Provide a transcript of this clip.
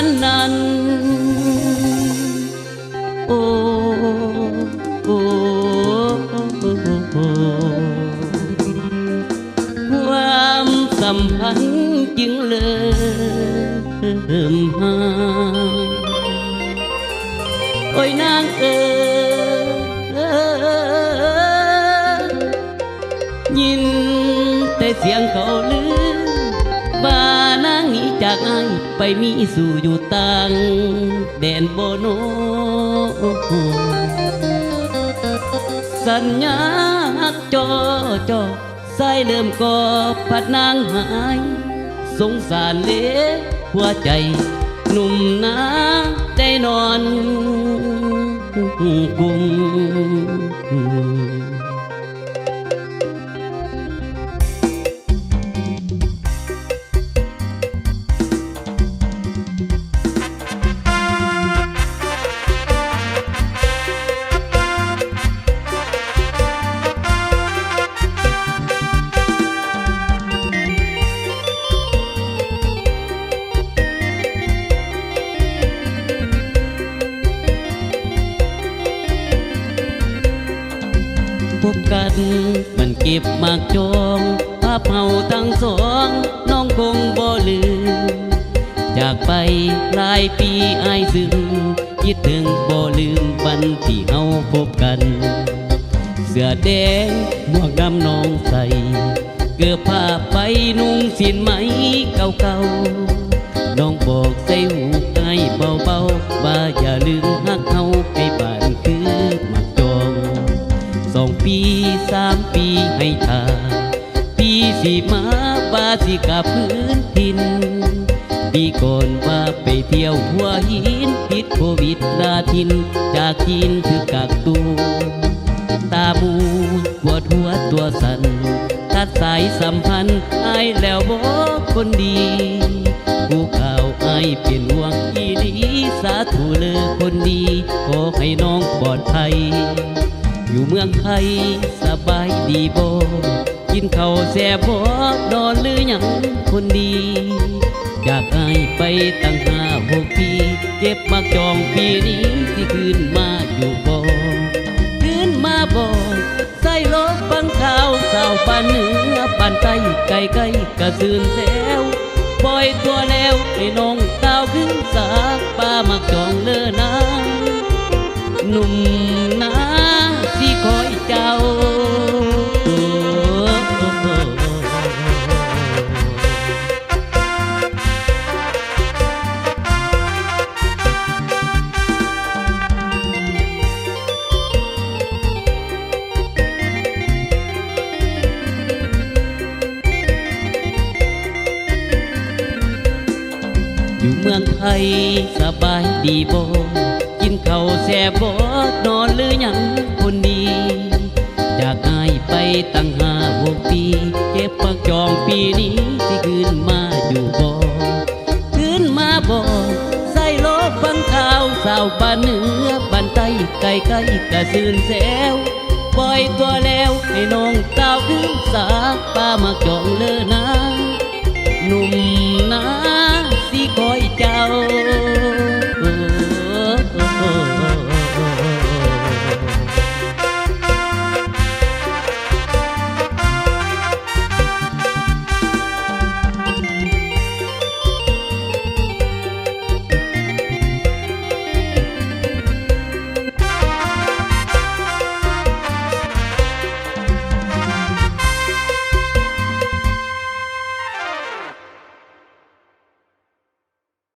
บ้านนั้นโอ้โอ้ความสัมพันธ์จึงเริ่มห่างโอ้ยนางเอ๋ยยินแต่เสียงเขาลือบ้านางหนี จากไอไปมีสู่อยู่ต่างแดนโบโนสัญญาหักจอจอใส่เริ่มกอพัดนางหาย สงสารเล็หัวใจหนุ่มนาได้นอนกุม พบกัน มันเก็บมากจองภาพเฮาทั้งสอง น้องคงบ่ลืมจากไปหลายปีอายซึมคิดถึงบ่ลืมวันที่เฮาพบกัน เสื้อแดงหมวกดำน้องใส่เกือบผ้าไปนุ่งสินไหมเก่าๆน้องบอกใส่หูไอเบาๆว่าอย่าลืมหักเฮา บาสิกับพื้นถิ่นปีก่อนว่าไปเที่ยวหัวหินติดโควิดลาทิน จากจีนคือกักตัวตาบูปวดหัวตัวสัน่นตัดสายสัมพันธ์ไอแล้วบอกคนดีผู้ข่าวไอายเป็นห่วงอีดีสาธุเลยคนดีขอให้น้องปลอดภัย อยู่เมืองไทยสบายดีบ่ กินข้าวแซ่บบ่นอนหรือหยังคนดี อยากให้ไปตั้งห้าหกปีเจ็บมาจองปีนี้ที่คืนมาอยู่บ่คืนมาบ่ใส่รถฟังข่าวสาวปานเหนือปานใต้ไกลไกลกระสืนแซวปล่อยตัวแล้วให้น้องสาวขึ้นสาป้ามักจองเลอนะหนุ่มนา มืองไทยสบายดีบ่กินข้าวแซ่บบ่นอนหรือหยังคนดีจากอายไปตั้งห้าหกปี เก็บปักจองปีนี้ที่คืนมาอยู่บ่คืนมาบ่ใส่โลฟังข่าวสาวบ้านเหนือบ้านใต้ไกลไกลกระสืนแซวปล่อยตัวแล้วให้น้องสาวขึ้นสาป้ามาจองเลอนะ